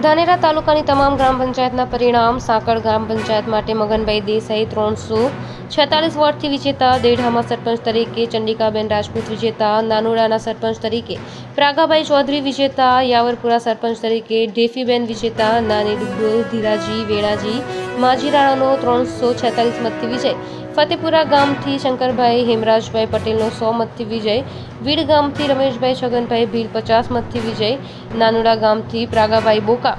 ધાનેરા તાલુકાની તમામ ગ્રામ પંચાયતના પરિણામ સાંકળ ગ્રામ પંચાયત માટે મગનભાઈ દેસાઈ ત્રણસો છેતાલીસ વોર્ડથી વિજેતા દેઢામાં સરપંચ તરીકે ચંડિકાબેન રાજપૂત વિજેતા નાનુડાના સરપંચ તરીકે પ્રાગાભાઈ ચૌધરી વિજેતા યાવરપુરા સરપંચ તરીકે ડેફીબેન વિજેતા નાની ડુગડોલ ધીરાજી વેળાજી માજીરાણાનો ત્રણસો છેતાલીસ મતથી વિજય. ફતેપુરા ગામથી શંકરભાઈ હેમરાજભાઈ પટેલનો સો મતથી વિજય. વીડ ગામથી રમેશભાઈ છગનભાઈ ભીલ પચાસ મતથી વિજય. નાનુડા ગામથી પ્રાગાભાઈ બોકા.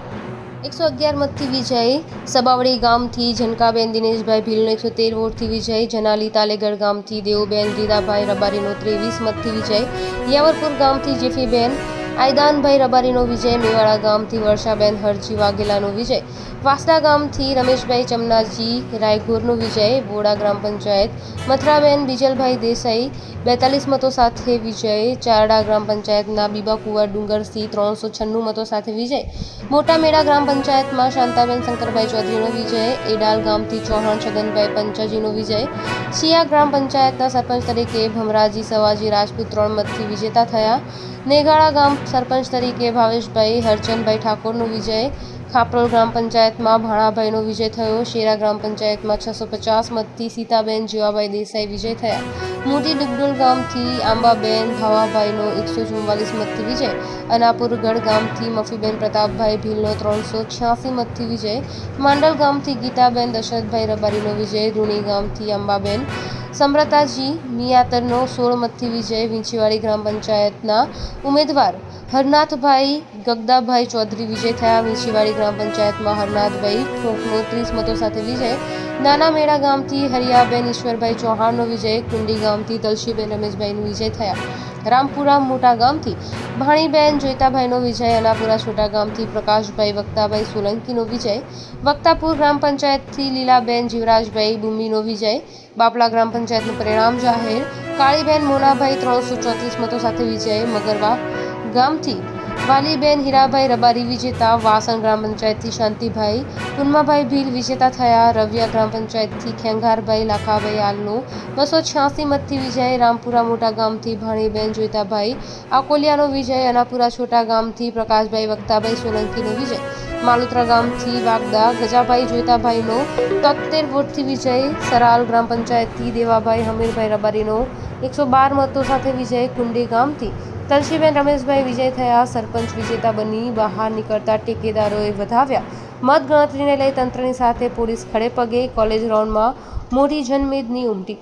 એકસો અગિયાર મતથી વિજય સબાવડી ગામથી જનકાબેન દિનેશભાઈ ભીલનો એકસો તેર વોટથી વિજય જનાલી તાલેગઢ ગામથી દેવુબેન દીદાભાઈ રબારીનો ત્રેવીસ મતથી વિજય યાવરપુર ગામથી જેફીબેન આયદાનભાઈ રબારીનો વિજય, મેવાડા ગામથી વર્ષાબેન હરજી, વાઘેલાનો વિજય. વાસડા ગામથી રમેશભાઈ ચમનાજી, રાયગોરનો વિજય બોડા ગ્રામ પંચાયત. મથરાબેન બીજલભાઈ દેસાઈ, બેતાલીસ મતો સાથે વિજય. ચારડા ગ્રામ પંચાયતના બીબાકુવા ડુંગરથી ત્રણસો છન્નું મતો સાથે વિજય. મોટા મેળા ગ્રામ પંચાયતમાં શાંતાબેન શંકરભાઈ ચૌધરીનો વિજય. એડાલ ગામથી ચૌહાણ છગનભાઈ પંચાજીનો વિજય. શિયા ગ્રામ પંચાયતના સરપંચ તરીકે ભમરાજી સવાજી રાજપૂત ત્રણ મતથી વિજેતા થયા. નેગાળા ગામ સરપંચ તરીકે ભાવેશભાઈ હરચંદભાઈ ઠાકોરનો વિજય, ખાપરોલ ગ્રામ પંચાયતમાં ભાણાભાઈનો વિજય થયો, શેરા ગ્રામ પંચાયતમાં છસો પચાસ મતથી સીતાબેન, જીવાભાઈ દેસાઈ વિજય થયા. મોટી ડુગડોલ ગામથી આંબાબેન, ભાવાભાઈનો એકસો ચુમ્માલીસ મતથી વિજય અનાપુરગઢ ગામથી મફીબેન પ્રતાપભાઈ ભીલનો ત્રણસો છ્યાસી મતથી વિજય. માંડલ ગામથી ગીતાબેન, દશરથભાઈ રબારીનો વિજય, રૂણી ગામથી અંબાબેન સમ્રતાજી મિયાતરનો સોળ મતથી વિજય. વિંછીવાડી ગ્રામ પંચાયતના ઉમેદવાર હરનાથભાઈ ગગદાભાઈ ચૌધરી વિજય થયા. વિંછીવાડી ગ્રામ પંચાયતમાં હરનાથભાઈ ઠોકનો ત્રીસ મતો સાથે વિજય. નાના મેળા ગામથી હરિયાબેન ઈશ્વરભાઈ ચૌહાણનો વિજય. કુંડી ગામથી તલશીબેન રમેશભાઈનો વિજય થયા. રામપુરા મોટા ગામથી ભાણીબેન જોઈતાભાઈનો વિજય. અનાપુરા છોટા ગામથી પ્રકાશભાઈ વક્તાભાઈ સોલંકીનો વિજય. વક્તાપુર ગ્રામ પંચાયતથી લીલાબેન જીવરાજભાઈ બુમ્મીનો વિજય. બાપલા ગ્રામ પંચાયતનું પરિણામ જાહેર. કાળીબેન મોનાભાઈ ત્રણસો ચોત્રીસ મતો સાથે વિજય. મગરવા ગામથી વાલીબેન હીરાભાઈ રબારી, વિજેતા વાસણ ગ્રામ પંચાયતથી શાંતિભાઈ પુનમાભાઈ ભીલ, વિજેતા થયા રવિયા ગ્રામ પંચાયતથી ખેંગારભાઈ, લાખાભાઈ આલનો, બસો છ્યાસી મતથી વિજય, રામપુરા મોટા ગામથી ભાણીબેન, જોઈતાભાઈ આકોલિયાનો વિજય, અનાપુરા છોટા ગામથી પ્રકાશભાઈ, વક્તાભાઈ, સોલંકીનો વિજય. માલુત્રા ગામથી વાગદા, ગજાભાઈ, જોઈતાભાઈનો તોતેર વોટથી વિજય. સરાલ ગ્રામ પંચાયતથી દેવાભાઈ, હમીરભાઈ રબારીનો એકસો બાર મતો સાથે વિજય. કુંડી ગામથી તલશીબેન રમેશભાઈ વિજય થયા, સરપંચ વિજેતા બની, બહાર નીકળતા ટેકેદારોએ વધાવ્યા. મત ગણતરીને લઈ તંત્રની સાથે પોલીસ ખડે પગે, કોલેજ ગ્રાઉન્ડમાં મોટી જનમેદની ઉમટી.